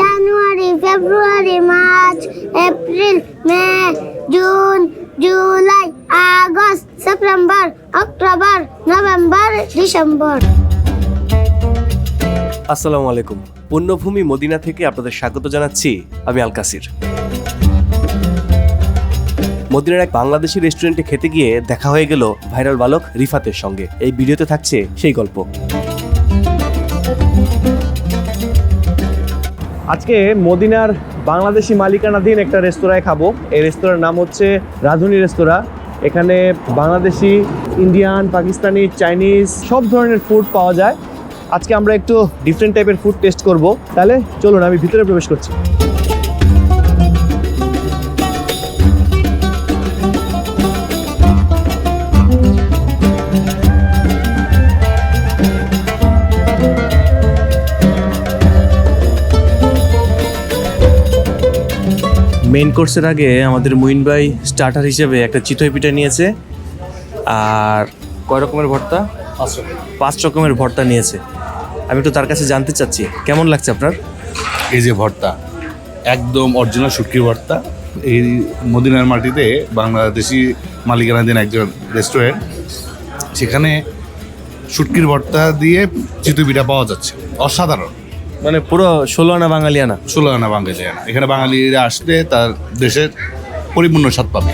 January February March April May June July August September October November December আসসালামু আলাইকুম। পুণ্যভূমি Medina থেকে আপনাদের স্বাগত জানাচ্ছি আমি আল কাসির। মদিনার এক বাংলাদেশি রেস্টুরেন্টে খেতে গিয়ে দেখা হয়ে গেল ভাইরাল বালক রিফাতের সঙ্গে। এই ভিডিওতে থাকছে সেই গল্প। আজকে মদিনার বাংলাদেশি মালিকানাধীন একটা রেস্তোরাঁয় খাব। এই রেস্তোরাঁর নাম হচ্ছে রাধুনি রেস্তোরাঁ। এখানে বাংলাদেশি, ইন্ডিয়ান, পাকিস্তানি, চাইনিজ সব ধরনের ফুড পাওয়া যায়। আজকে আমরা একটু ডিফারেন্ট টাইপের ফুড টেস্ট করব। তাহলে চলুন, আমি ভিতরে প্রবেশ করছি। মেইন কোর্সের আগে আমাদের মুইন ভাই স্টার্টার হিসেবে একটা চিতই পিঠা নিয়েছে আর কয় রকমের ভর্তা? পাঁচ রকমের ভর্তা নিয়েছে। আমি একটু তার কাছে জানতে চাচ্ছি কেমন লাগছে আপনার? এই যে ভর্তা একদম অরিজিনাল শুটকির ভর্তা এই মদিনার মাটিতে বাংলাদেশি মালিকানাধীন একজন রেস্টুরেন্ট সেখানে শুটকির ভর্তা দিয়ে চিতই পিঠা পাওয়া যাচ্ছে। অসাধারণ। মানে পুরো ষোলো আনা বাঙালিয়ানা ষোলো আনা বাঙালিয়ানা এখানে বাঙালিরা আসলে তার দেশের পরিপূর্ণ স্বাদ পাবে।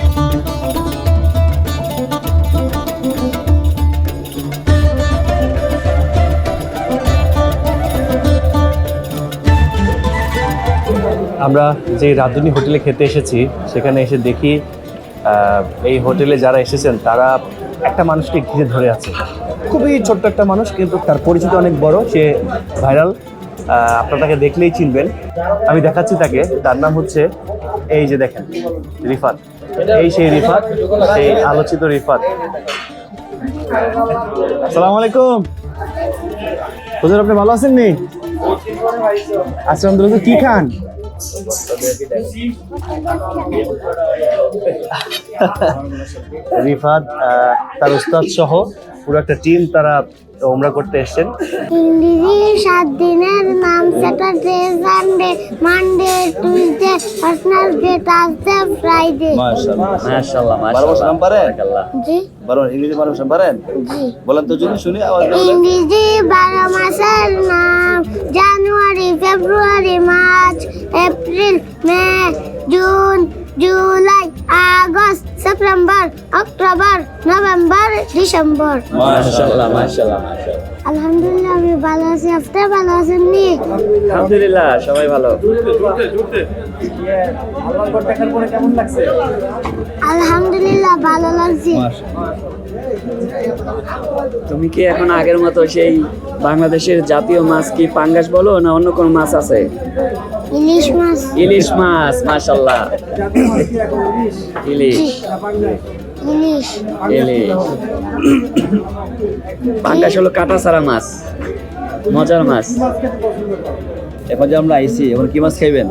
আমরা যে রাধুনি হোটেলে খেতে এসেছি সেখানে এসে দেখি এই হোটেলে যারা এসেছেন তারা একটা মানুষকে ঘিরে ধরে আছে। খুবই ছোট্ট একটা মানুষ কিন্তু তার পরিচিতি অনেক বড়। সে ভাইরাল। আপনারা তাকে দেখলেই চিনবেন। আমি দেখাচ্ছি তাকে তার নাম হচ্ছে এই যে দেখেন রিফাত। এই সেই রিফাত সেই আলোচিত রিফাত। আসসালামু আলাইকুম। হুজুর আপনি ভালো আছেন নি? আচ্ছা কি খান? রিফাত তার উস্তাদ সহ পুরো একটা টিম তারা ওমরা করতে এসেছেন। ইংরেজি সাত দিনের নাম Saturday Sunday Monday Tuesday Wednesday Thursday Friday মাশাআল্লাহ মাশাআল্লাহ পারেন? জি। বারো ইংরেজি পারেন? জি। বলেন তো যদি শুনি আওয়াজ ইংরেজি বারো মাসের নাম January February March April May June August September October November December মাশাআল্লাহ মাশাআল্লাহ মাশাআল্লাহ। আলহামদুলিল্লাহ আমি ভালো আছি। আপনি ভালো আছেন নি? আলহামদুলিল্লাহ সবাই ভালো। আলহামদুলিল্লাহ ভালো লাগছে। তুমি কি এখন আগের মতো সেই বাংলাদেশের জাতীয় মাছ কি পাঙ্গাস বলো না অন্য কোনো মাছ আছে? ইলিশ মাছ। ইলিশ মাছ মাশাল্লাহ ইলিশ। ইলিশ। ইলিশ। পাঙ্গাস হলো কাটা ছাড়া মাছ মজার মাছ। এখন যে আমরা আইছি এখন কি মাছ খাইবেন?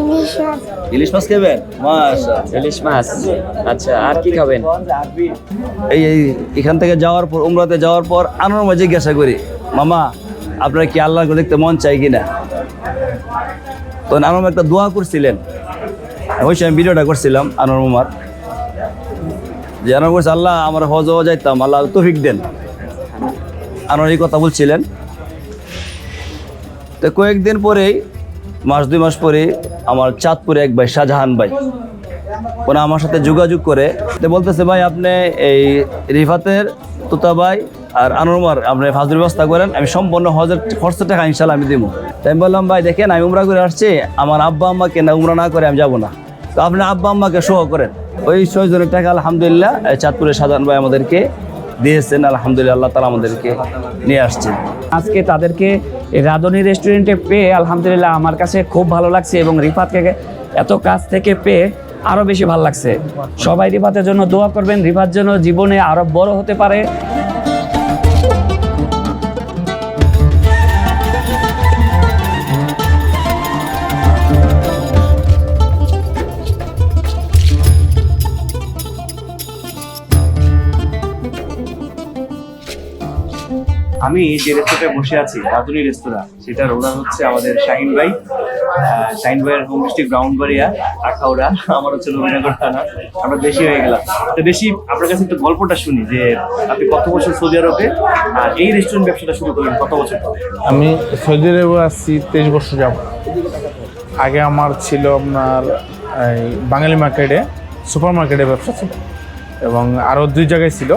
ইলিশ মাছ। ইলিশ মাছ খাইবেন? মাশাআল্লাহ। ইলিশ মাছ। আচ্ছা আর কি খাবেন? এই এই এখান থেকে যাওয়ার পর উমরাতে যাওয়ার পর আনোর মাঝে জিজ্ঞাসা করি। মামা আপনার কি আল্লাহকে দেখতে মন চাই কিনা? তো আনোর একটা দোয়া করছিলেন। ওই সময় ভিডিওটা করছিলাম আনোর মামার। যে আনোর করছে আল্লাহ, আমার হজ যাইতাম, আল্লাহ তফিক দেন। আনোর এই কথা বলছিলেন। তো কয়েকদিন পরেই, মাস দুই মাস পরে আমার চাঁদপুরে এক ভাই, শাহজাহান ভাই ওরা আমার সাথে যোগাযোগ করে বলতেছে, ভাই, আপনি এই রিফাতের তোতা ভাই আর আনোরমার আপনি ফাজুর ব্যবস্থা করেন, আমি সম্পূর্ণ হজের খরচের টাকা ইনশাল্লাহ আমি দিব তাই আমি বললাম, ভাই, দেখেন, আমি উমরা করে আসছি, আমার আব্বা আম্মাকে না উমরা না করে আমি যাব না। তো আপনি আব্বা আম্মাকে সহ করেন। ওই ছয়জনের টাকা আলহামদুলিল্লাহ চাঁদপুরের সাধারণ ভাই আমাদেরকে দিয়েছেন, আলহামদুলিল্লাহ, আল্লাহ তালা আমাদেরকে নিয়ে আসছেন আজকে তাদেরকে রাধুনি রেস্টুরেন্টে পেয়ে আলহামদুলিল্লাহ আমার কাছে খুব ভালো লাগছে এবং রিফাতকে এত কাছ থেকে পেয়ে আরও বেশি ভালো লাগছে। সবাই রিফাতের জন্য দোয়া করবেন, রিফাত যেন জীবনে আরও বড় হতে পারে। আমি যে রেস্তোরাঁয় বসে আছি রাধুনি রেস্তোরাঁ সেটার ওনার হচ্ছে আমাদের শাহিন ভাই। শাহিন ভাইয়ের হোম ডিস্ট্রিক্ট ব্রাউনবাড়িয়া, আখাউড়া, আমার হচ্ছে নবীনগর থানা। আমরা বেশি হয়ে গেলাম। তো বেশি আপনার কাছে একটু গল্পটা শুনি, যে আপনি কত বছর সৌদি আরবে আর এই রেস্টুরেন্ট ব্যবসাটা শুরু করলেন, কত বছর আমি সৌদি আরবে আসছি তেইশ বছর যাব আগে আমার ছিল আপনার বাঙালি মার্কেটে সুপার মার্কেটে ব্যবসা ছিল। এবং আরও দুই জায়গায় ছিল।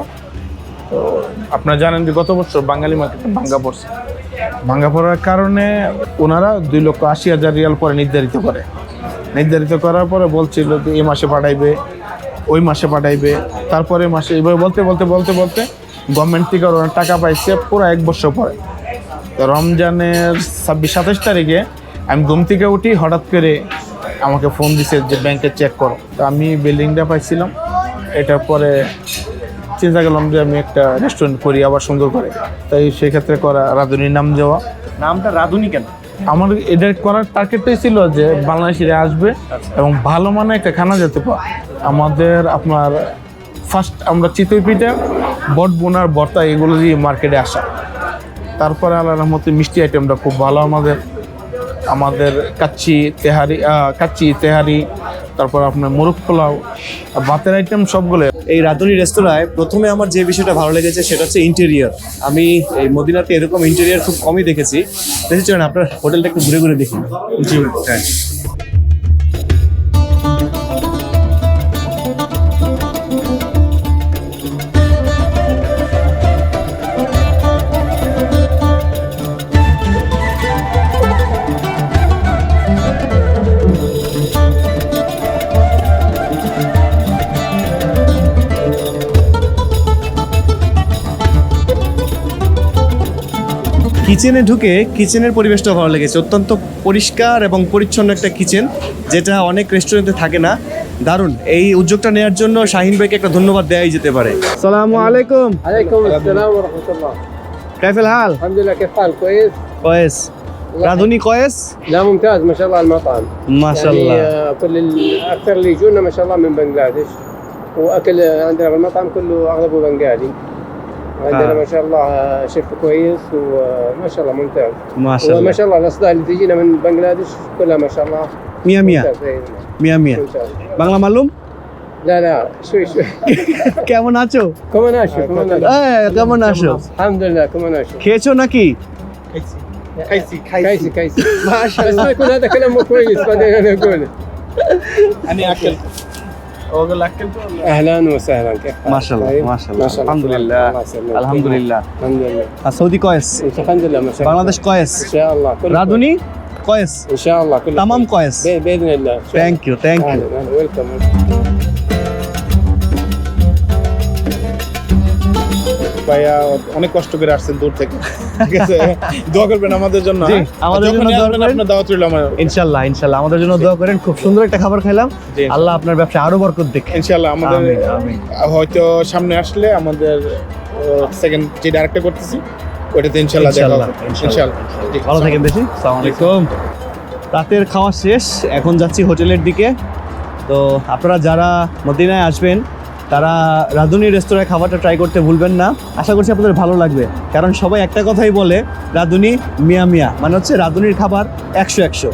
তো আপনারা জানেন যে গত বছর বাঙালি মার্কেটে ভাঙ্গা পড়ছে। ভাঙ্গা পড়ার কারণে ওনারা দুই লক্ষ আশি হাজার রিয়াল পরে নির্ধারিত করে। নির্ধারিত করার পরে বলছিল যে এই মাসে পাঠাইবে, ওই মাসে পাঠাইবে। তারপরে মাসে এইভাবে বলতে বলতে বলতে বলতে গভর্নমেন্ট থেকে ওরা টাকা পাইছে পুরো এক বছর পরে। রমজানের ছাব্বিশ, সাতাশ তারিখে আমি ঘুম থেকে উঠি, হঠাৎ করে আমাকে ফোন দিছে যে ব্যাংকে চেক করো। তো আমি বিল্ডিংটা পাইছিলাম। এটার পরে চিন্তা করলাম যে আমি একটা রেস্টুরেন্ট করি আবার সুন্দর করে। তাই সেক্ষেত্রে করা রাধুনির নাম দেওয়া। নামটা রাধুনি কেন? আমার এটা করার টার্গেটটাই ছিল যে বাংলাদেশিরা আসবে এবং ভালো মানে একটা খানা যেতে পারে আমাদের আপনার ফার্স্ট আমরা চিতই পিঠা বট বোনার বর্তা এগুলো দিয়ে মার্কেটে আসা। তারপরে আল্লাহর মধ্যে মিষ্টি আইটেমটা খুব ভালো আমাদের। আমাদের কাচ্চি তেহারি কাচ্চি তেহারি তারপর আপনার মুরগ পোলাও ভাতের আইটেম সবগুলো। এই রাধুনি রেস্তোরাঁয় প্রথমে আমার যে বিষয়টা ভালো লেগেছে সেটা হচ্ছে ইন্টেরিয়ার আমি এই মদিনাতে এরকম ইন্টেরিয়ার খুব কমই দেখেছি। দেখেছি আপনার হোটেলটা একটু ঘুরে ঘুরে দেখি। হ্যাঁ। কিচেনে ঢুকে কিচেনের পরিবেশটা ভালো লেগেছে অত্যন্ত পরিষ্কার এবং পরিচ্ছন্ন একটা কিচেন যেটা অনেক রেস্টুরেন্টে থাকে না দারুণ এই উদ্যোগটা নেওয়ার জন্য শাহিন ভাইকে একটা ধন্যবাদ দেওয়াই যেতে পারে সালামু আলাইকুম عليكم السلام ورحمة الله কাইফেল হাল الحمد لله كيف حالك كويس؟ কয়েস রাধুনি কয়েস لا ممتاز ما شاء الله المطعم মাশাআল্লাহ يعني آه، كل ال- أكثر اللي يجونا ما شاء الله من بنغلاديش وأكل عندنا في المطعم كله أغلبه بنغالي عندنا آه. ما شاء الله آه، شيف كويس وما شاء الله ممتاز وما মাশাআল্লাহ شاء الله الأصداء اللي تجينا من بنغلاديش كلها ما شاء الله মিয়া মিয়া ممتاز إيه، মিয়া মিয়া ممتاز বাংলা মালুম لا لا شوي شوي কেমন আছো كمان اشوف كمان اشوف এই, কেমন আছো الحمد لله كمان اشوف খেয়েছো নাকি كيسي كيسي ما شاء الله بس ما يكون هذا كلام مو كويس بعدين انا اقول আমি আকেল বাংলাদেশ কয়েস রাধুনি কয়েস তামাম কয়েস thank you thank you welcome ভাইয়া অনেক কষ্ট করে আসছেন দূর থেকে। ঠিক আছে? দোয়া করবেন আমাদের জন্য হ্যাঁ? আমাদের জন্য দোয়া করবেন। আপনার দাওয়াত রইল আমার। ইনশাল্লাহ ইনশাল্লাহ আমাদের জন্য দোয়া করেন। খুব সুন্দর একটা খাবার খাইলাম। আল্লাহ আপনার ব্যবসা আরও বরকত দেখে ইনশাআল্লাহ আমাদের। হয়তো সামনে আসলে আমাদের সেকেন্ড যে ডাইরেক্টর করতেছি ইনশাআল্লাহ দেখা ইনশাল্লাহ, হবে। ইনশাল্লাহ। ইনশাআল্লাহ ভালো থাকেন বেশি। সালাম আলাইকুম। রাতের খাওয়া শেষ এখন যাচ্ছি হোটেলের দিকে। তো আপনারা যারা মদিনায় আসবেন তারা রাঁধুনি রেস্তোরাঁয় খাবারটা ট্রাই করতে ভুলবেন না। আশা করছি আপনাদের ভালো লাগবে। কারণ সবাই একটা কথাই বলে, রাঁধুনি মিয়া মিয়া। মানে হচ্ছে রাঁধুনির খাবার একশো একশো।